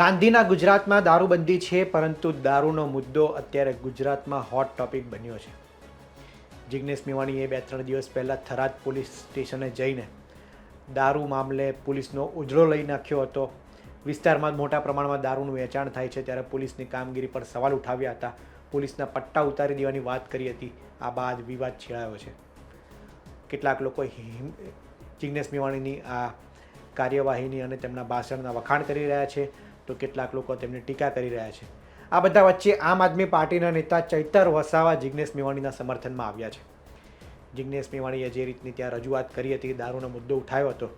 ગાંધીના ગુજરાતમાં દારૂબંધી છે, પરંતુ દારૂનો મુદ્દો અત્યારે ગુજરાતમાં હોટ ટોપિક બન્યો છે. જિગ્નેશ મેવાણીએ બે ત્રણ દિવસ પહેલાં થરાદ પોલીસ સ્ટેશને જઈને દારૂ મામલે પોલીસનો ઉજળો લઈ નાખ્યો હતો. વિસ્તારમાં મોટા પ્રમાણમાં દારૂનું વેચાણ થાય છે, ત્યારે પોલીસની કામગીરી પર સવાલ ઉઠાવ્યા હતા. પોલીસના પટ્ટા ઉતારી દેવાની વાત કરી હતી. આ બાદ વિવાદ છેડાયો છે. કેટલાક લોકો જિગ્નેશ મેવાણીની આ કાર્યવાહીની અને તેમના ભાષણના વખાણ કરી રહ્યા છે. તો કેટલાક લોકો તેમની ટીકા કરી રહ્યા છે. આ બધા વચ્ચે આમ આદમી પાર્ટીના નેતા ચૈતર વસાવા જિગ્નેશ મેવાણીના સમર્થનમાં આવ્યા છે. જિગ્નેશ મેવાણીએ જે રીતની ત્યાં રજૂઆત કરી હતી, દારૂનો મુદ્દો ઉઠાવ્યો હતો,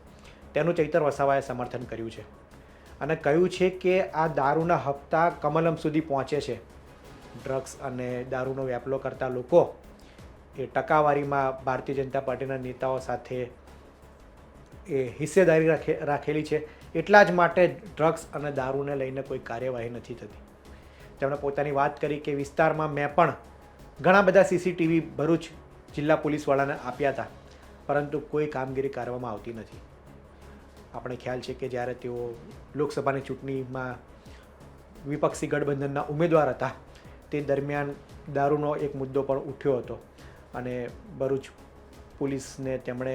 તેનું ચૈતર વસાવાએ સમર્થન કર્યું છે. અને કહ્યું છે કે આ દારૂના હપ્તા કમલમ સુધી પહોંચે છે. ડ્રગ્સ અને દારૂનો વ્યાપલો કરતા લોકો એ ટકાવારીમાં ભારતીય જનતા પાર્ટીના નેતાઓ સાથે એ હિસ્સેદારી રાખે, રાખેલી છે. એટલા જ માટે ડ્રગ્સ અને દારૂને લઈને કોઈ કાર્યવાહી નથી થતી. તેમણે પોતાની વાત કરી કે વિસ્તારમાં મેં પણ ઘણા બધા સીસીટીવી ભરૂચ જિલ્લા પોલીસવાળાને આપ્યા હતા, પરંતુ કોઈ કામગીરી કરવામાં આવતી નથી. આપણે ખ્યાલ છે કે જ્યારે તેઓ લોકસભાની ચૂંટણીમાં વિપક્ષી ગઠબંધનના ઉમેદવાર હતા, તે દરમિયાન દારૂનો એક મુદ્દો પણ ઉઠ્યો હતો અને ભરૂચ પોલીસને તેમણે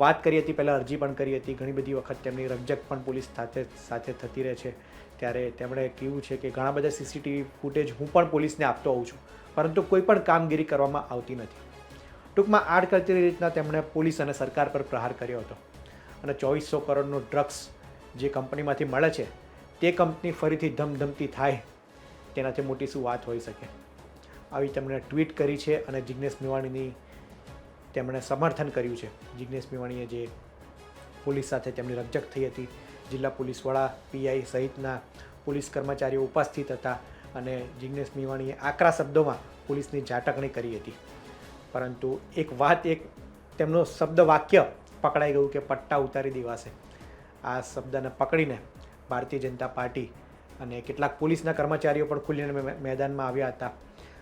વાત કરી હતી, પહેલાં અરજી પણ કરી હતી. ઘણી બધી વખત તેમની રકજક પણ પોલીસ સાથે સાથે થતી રહે છે. ત્યારે તેમણે કહ્યું છે કે ઘણા બધા સીસીટીવી ફૂટેજ હું પણ પોલીસને આપતો હોઉં છું, પરંતુ કોઈ પણ કામગીરી કરવામાં આવતી નથી. ટૂંકમાં આડ કરતી રીતના તેમણે પોલીસ અને સરકાર પર પ્રહાર કર્યો હતો. અને ચોવીસો કરોડનું ડ્રગ્સ જે કંપનીમાંથી મળે છે, તે કંપની ફરીથી ધમધમતી થાય, તેનાથી મોટી શું વાત હોઈ શકે? આવી તેમણે ટ્વીટ કરી છે અને જિગ્નેશ મેવાણીની તેમણે સમર્થન કર્યું છે. જિગ્નેશ મેવાણીએ જે પોલીસ સાથે તેમની રકજક થઈ હતી, જિલ્લા પોલીસ વડા પીઆઈ સહિતના પોલીસ કર્મચારીઓ ઉપસ્થિત હતા અને જિગ્નેશ મેવાણીએ આકરા શબ્દોમાં પોલીસની ઝાટકણી કરી હતી. પરંતુ એક વાત, એક તેમનો શબ્દ વાક્ય પકડાઈ ગયું કે પટ્ટા ઉતારી દેવાશે. આ શબ્દને પકડીને ભારતીય જનતા પાર્ટી અને કેટલાક પોલીસના કર્મચારીઓ પણ ખુલીને મે- મેદાનમાં આવ્યા હતા.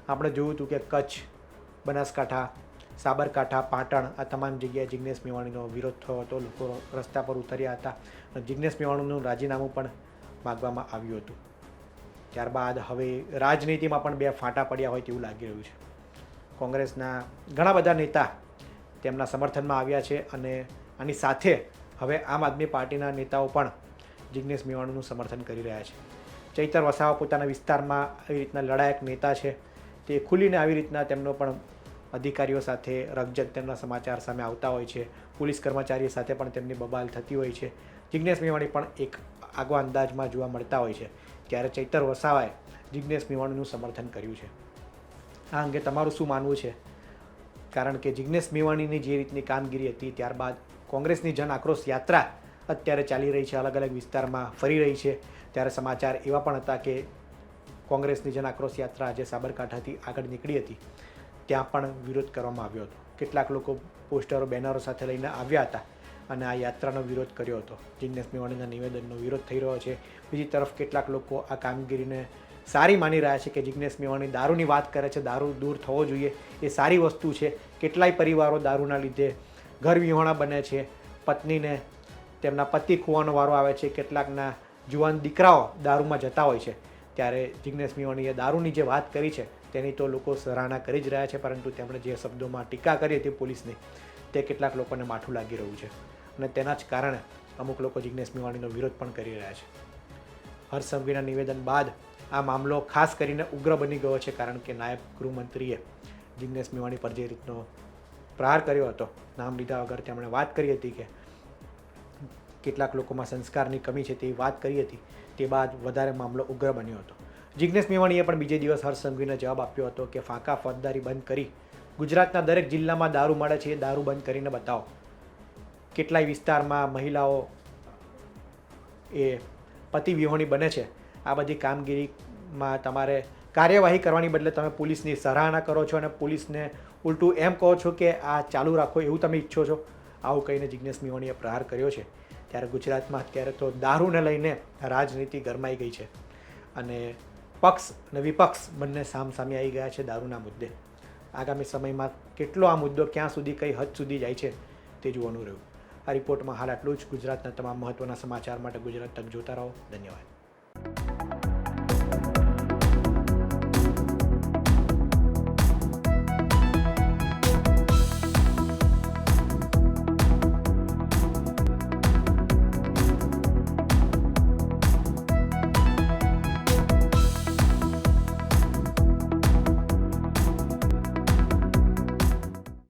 આપણે જોયું હતું કે કચ્છ, બનાસકાંઠા સાબરકાંઠા, પાટણ આ તમામ જગ્યાએ જિગ્નેશ મેવાણીનો વિરોધ થયો હતો. લોકો રસ્તા પર ઉતર્યા હતા. જિગ્નેશ મેવાણીનું રાજીનામું પણ માગવામાં આવ્યું હતું. ત્યારબાદ હવે રાજનીતિમાં પણ બે ફાંટા પડ્યા હોય તેવું લાગી રહ્યું છે. કોંગ્રેસના ઘણા બધા નેતા તેમના સમર્થનમાં આવ્યા છે અને આની સાથે હવે આમ આદમી પાર્ટીના નેતાઓ પણ જિગ્નેશ મેવાણીનું સમર્થન કરી રહ્યા છે. ચૈતર વસાવા પોતાના વિસ્તારમાં આવી રીતના લડાયક નેતા છે. તે ખુલીને આવી રીતના તેમનો પણ અધિકારીઓ સાથે રગજગ તેમના સમાચાર સામે આવતા હોય છે. પોલીસ કર્મચારીઓ સાથે પણ તેમની બબાલ થતી હોય છે. જિજ્ઞેશ મેવાણી પણ એક આગવા અંદાજમાં જોવા મળતા હોય છે. ત્યારે ચૈતર વસાવાએ જિગ્નેશ મેવાણીનું સમર્થન કર્યું છે. આ અંગે તમારું શું માનવું છે? કારણ કે જિગ્નેશ મેવાણીની જે રીતની કામગીરી હતી, ત્યારબાદ કોંગ્રેસની જન આક્રોશ યાત્રા અત્યારે ચાલી રહી છે, અલગ અલગ વિસ્તારમાં ફરી રહી છે. ત્યારે સમાચાર એવા પણ હતા કે કોંગ્રેસની જન આક્રોશ યાત્રા આજે સાબરકાંઠાથી આગળ નીકળી હતી. ત્યાં પણ વિરોધ કરવામાં આવ્યો હતો. કેટલાક લોકો પોસ્ટરો, બેનરો સાથે લઈને આવ્યા હતા અને આ યાત્રાનો વિરોધ કર્યો હતો. જિગ્નેશ મેવાણીના નિવેદનનો વિરોધ થઈ રહ્યો છે. બીજી તરફ કેટલાક લોકો આ કામગીરીને સારી માની રહ્યા છે કે જિગ્નેશ મેવાણી દારૂની વાત કરે છે, દારૂ દૂર થવો જોઈએ. એ સારી વસ્તુ છે. કેટલાય પરિવારો દારૂના લીધે ઘર વિહોણા બને છે. પત્નીને તેમના પતિ ખોવાનો વારો આવે છે. કેટલાકના જુવાન દીકરાઓ દારૂમાં જતા હોય છે. ત્યારે જિગ્નેશ મેવાણીએ દારૂની જે વાત કરી છે તેની તો લોકો સરાહના કરી જ રહ્યા છે, પરંતુ તેમણે જે શબ્દોમાં ટીકા કરી હતી પોલીસની, તે કેટલાક લોકોને માઠું લાગી રહ્યું છે. અને તેના જ કારણે અમુક લોકો જિગ્નેશ મેવાણીનો વિરોધ પણ કરી રહ્યા છે. હર્ષ નિવેદન બાદ આ મામલો ખાસ કરીને ઉગ્ર બની ગયો છે, કારણ કે નાયબ ગૃહમંત્રીએ જિગ્નેશ મેવાણી પર જે રીતનો પ્રહાર કર્યો હતો, નામ લીધા વગર તેમણે વાત કરી હતી કે કેટલાક લોકોમાં સંસ્કારની કમી છે તેવી વાત કરી હતી, તે બાદ વધારે મામલો ઉગ્ર બન્યો હતો. જિગ્નેશ મેવાણીએ પણ બીજે દિવસ હર્ષ સંઘવીને જવાબ આપ્યો હતો કે ફાંકા ફોજદારી બંધ કરી ગુજરાતના દરેક જિલ્લામાં દારૂ મળે છે એ દારૂ બંધ કરીને બતાવો. કેટલાય વિસ્તારમાં મહિલાઓ એ પતિ વિહોણી બને છે. આ બધી કામગીરીમાં તમારે કાર્યવાહી કરવાની બદલે તમે પોલીસની સરાહના કરો છો અને પોલીસને ઉલટું એમ કહો છો કે આ ચાલુ રાખો એવું તમે ઈચ્છો છો? આવું કહીને જિગ્નેશ મેવાણીએ પ્રહાર કર્યો છે. ત્યારે ગુજરાતમાં અત્યારે તો દારૂને લઈને રાજનીતિ ગરમાઈ ગઈ છે. અને પક્ષ અને વિપક્ષ બંને સામસામે આવી ગયા છે દારૂના મુદ્દે. આગામી સમયમાં કેટલો આ મુદ્દો ક્યાં સુધી, કઈ હદ સુધી જાય છે તે જોવાનું રહ્યું. આ રિપોર્ટમાં હાલ આટલું જ. ગુજરાતના તમામ મહત્ત્વના સમાચાર માટે ગુજરાત તક જોતા રહો. ધન્યવાદ.